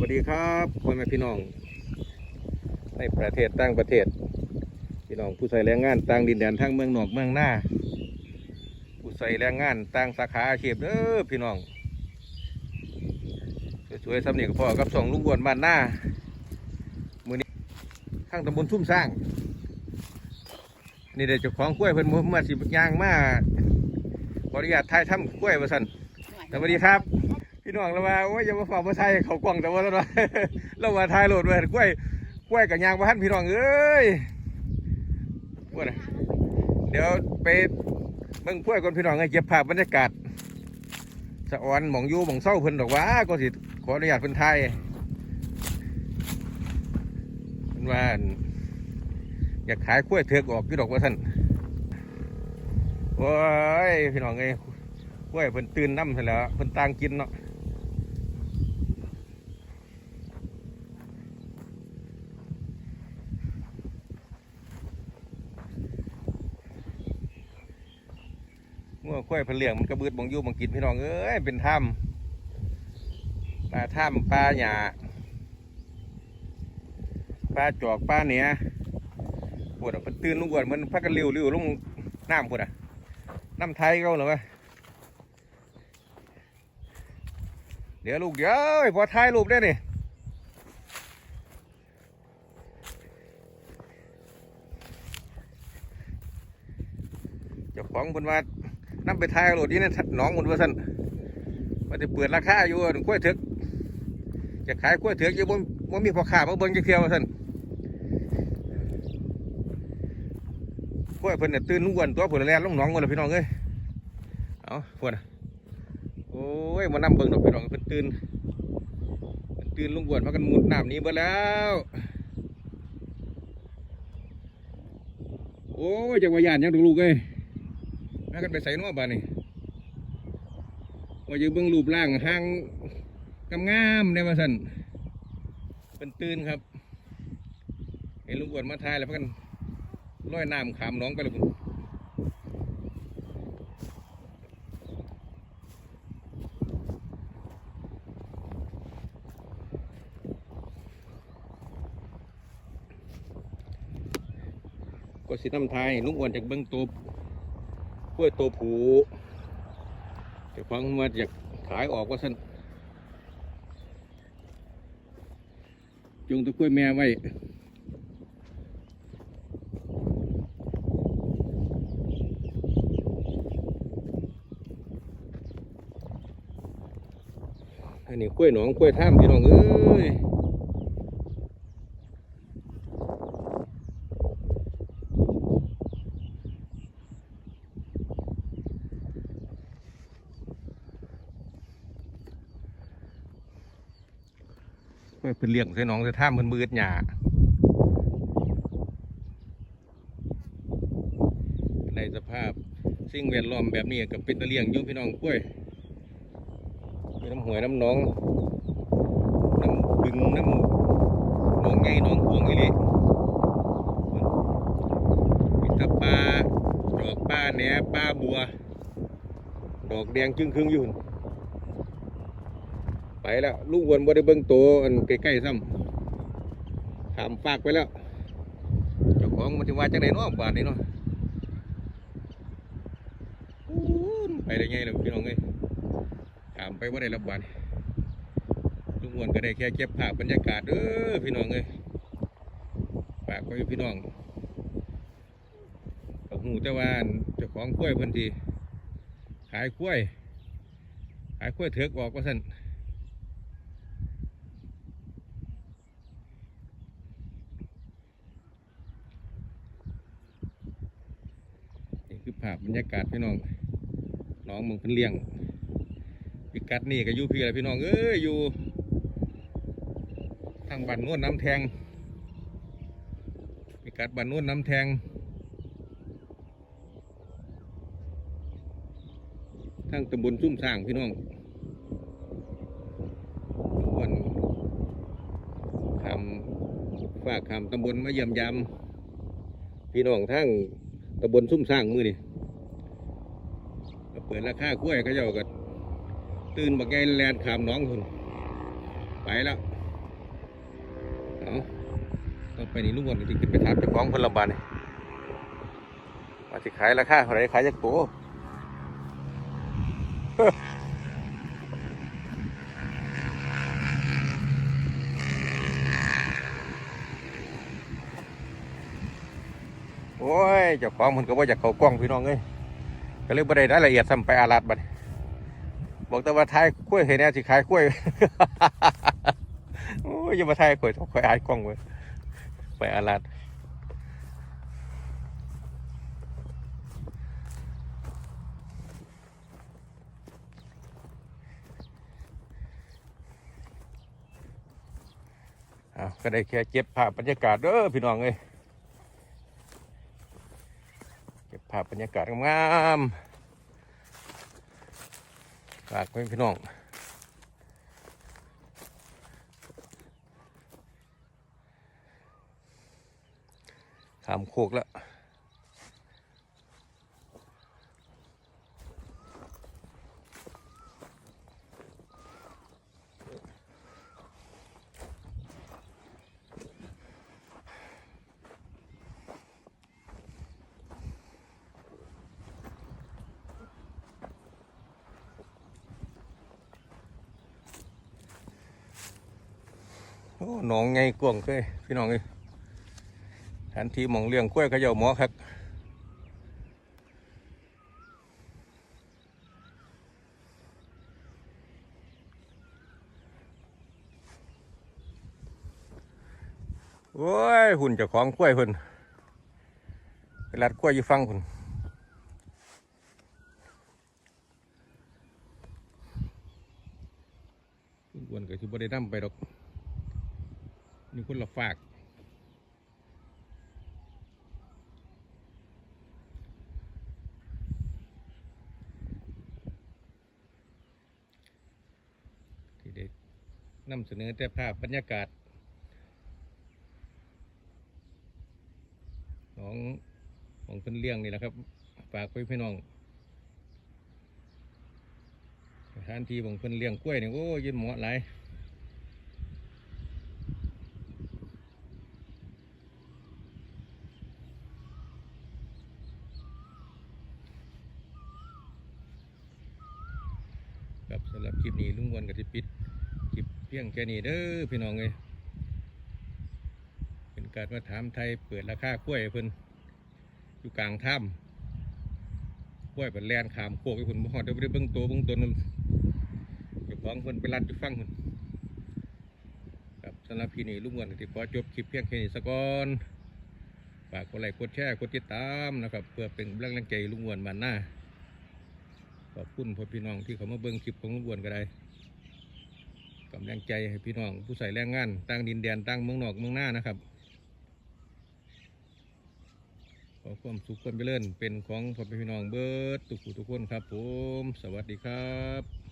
วัสดีครับพ่อแม่พี่น้อง ในประเทศต่างประเทศ พี่น้องผู้ใส่แรงงานต่างดินแดนทั้งเมืองนอกเมืองหน้า ผู้ใส่แรงงานต่างสาขาอาชีพเด้อพี่น้องสวยๆสำเนียงพ่อกับสองลุงบวนบ้านหน้ามือนี้ข้างตำบลชุ่มสร้าง นี่เดี๋ยวจ้าของกล้วยเพิ่นมาสิย่างมาขออนุญาตถ่ายทำกล้วยมาสันสวัสดีครับ น้องเราว่าโอ้ยอย่ามาฝากมาไทยเขากล่องแต่ว่าเราเราว่าทายโหลดไปกล้วยกล้วยกับยางมาหันพี่น้องเอ้ยว่าเดี๋ยวไปเบิ่งกล้วยก่อนพี่น้องให้เก็บภาพบรรยากาศสะออนหมองยูหมองเศร้าเพิ่นดอกว่าก็สิขออนุญาตเพิ่นไทยเพิ่นว่าอยากขายกล้วยเถือกออกพี่ดอกว่าท่านโอ้ยพี่น้องเอ้ยกล้วยเพิ่นตื่นน้ำเสร็จแล้วเพิ่นต่างกินเนาะ เมื่อค่อยเพนเลียงมันกระบืดบองยู่บองกินพี่น้องเอ้ยเป็นถ้ำปลาถ้ำปลาหยาปลาจอกปลาเนียปวดอะเพิ่นตื่นลุงอ้วนมันพักกันเร็วเร็วลงน้ำปวดอะน้ำไทยเขาเหรอวะเดี๋ยวลูกเดี๋ยวไอ้พอถ่ายรูปได้นี่เจ้าของเพิ่นว่า นำไปทายโหลดนี้นะหน้องมันว่าสั่นมันจะเปิดราคาอยู่กล้วยเถือกจะขายกล้วยเถือกอยู่บ่บ่มีพอค้ามาเบิ่งจักเที่ยวว่าสั่นกล้วยเพิ่นน่ะตื่นนุ่งวนตัวเพิ่นแล่นลงหนองหมดแล้วพี่น้องเอ้ยเอาเพวกน่ะโอ้ยมานำเบิ่งดอกพี่น้องเพิ่นตื่นตื่นลุงวนพากันมุดน้ำนี้เบิดแล้วโอ้ยจังหวะยานยังลูกเอ้ย แม่กันไปใส่นัวบ้านนี่ว่าจะเบิ่งรูปร่างห่างกำงามๆในมาสันเป็นตื่นครับ เห็นลุงอ้วนมาทายแล้วพักกันร้อยน้ำขามน้องไปเลยคุณก็สิน้ำทายลุงอ้วนจากเบิ่งตัว กล้วยตัวผูแต่ฟังมาอยากขายออกว่าสั้นจงตะกล้วยแม่ไว้อันนี้กล้วยหนองกล้วยท่ามพี่น้องเอ้ย เพื่อเพิ่นเลี้ยงใส่น้องใส่ท่ามเพิ่นมืดหยาในสภาพสิ่งแวดล้อมแบบนี้กับเป็นตะเลี้ยงยู่พี่น้องกล้วยน้ำหวยน้ำน้องน้ำบึงน้ำหนองไงหนองพวงอีหลีมีตะปลาดอกปลาแหนปลาบัว ดอกแดงจึงครึ่งยู่หั่น ไปแล้วลูกวนบ่ได้เบิ่งโตวอันใกล้ๆซ้ำขามปากไปแล้วเจ้าของมันจะว่าจังไดเนาะบาดนี้เนาะอู้นไปได้ไงล่ะพี่น้องเอ้ยขามไปบ่าได้รับบานลูกวนก็ได้แค่เก็บภาพบรรยากาศเด้อพี่น้องเอ้ยฝากไว้พี่น้องก็ฮู้แต่ว่าเจ้าของกล้วยพิ่นสิขายกล้วยขายกล้วยเถือกออกว่าซั่น นี่คือภาพบรรยากาศพี่น้องน้องมึงเป็นเลี้ยงพิกัดนี่ก็อยู่พี่แหละพี่น้องเอ้ยอยู่ ทางบ้านนวดน้ำแทงพิกัดบ้านนวดน้ำแทง ทางตำบลซุ่มสร้างพี่น้องวันคำฝากคำตำบลมาเยี่ยมยามพี่น้องทั้งตำบลซุ่มสร้างมือนี่ เปิดราคากล้วยเขาเจ้าก็ตื่นบักไงแลนขามน้องคนไปแล้วเอาต่องไปนี่ลุงอ้วนก็สิขึ้นไปถามเจ้าของเพิ่นละบาดนี่ว่าสิขายราคาเท่าไรขายจักโตโอ้ยเจ้าของมันก็ว่าอยากเขากล้องพี่น้องเอ้ย ก็เลยบ่ได้รายละเอียดซ้ำไปอาลาดบัดนี้บอกแต่ว่าทายกล้วยเห็นแน่สิขายกล้วยโอ้ยอย่ามาทายกล้วยต้องคอยอายกล้องเว้ยไปอาลาดอ้าวก็ได้แค่เก็บภาพบรรยากาศเด้อพี่น้องเอ้ย เก็บภา พบรรยากาศงามๆฝากไว้พี่น้องขามโคกแล้ว อ้หนองไงกวงเคยพี่น้องเอ้ยแทนที่หมองเลี้ยงกล้วยเขาเจ้าหมอครับโอ้ยหุ่นเจ้าของกล้วยเพิ่นไปรัดกล้วยอยู่ฟังพุ่นคุณอ้วนก็สิบ่ได้นำไปดอก นี่คนละฝาก ที่ได้นำเสนอแต่ภาพบรรยากาศของของเพิ่นเลี้ยงนี่แหละครับ ฝากไว้พี่น้องสถานที่ของเพิ่นเลี้ยงกล้วยนี่โอ้ยินเหมาะหลาย คลิปนี้ลุงวนกับที่ปิดคลิปเพียงแค่นี้เด้อพี่น้องเลยเป็นการมาถามไทยเปิดราคากล้วยให้เพิ่นอยู่กลางถ้ำกล้วยเป็นแลนขามโคกให้เพิ่นบ่ฮอดเดี๋ยวได้เบิ่งตัวเบิ่งตนนั่นเจ้าของเพิ่นไปรัดอยู่ฟังเพิ่นครับสำหรับคลิปนี้ลุงวนกับที่ขอจบคลิปเพียงแค่นี้สักก่อนฝากกดไลค์กดแชร์กดติดตามนะครับ เพื่อเป็นกำลังใจลุงวนมันหน้า ขอบคุณพ่อพี่น้องที่เขามาเบิ้งคลิปของลุงอ้วนก็ได้กำลังใจให้พี่น้องผู้ใส่แรงงานตั้งดินแดนตั้งเมืองนอกเมืองหน้านะครับขอความสุขความเจริญเป็นของพ่อพี่น้องเบิร์ดทุกผู้ทุกคนครับผม สวัสดีครับ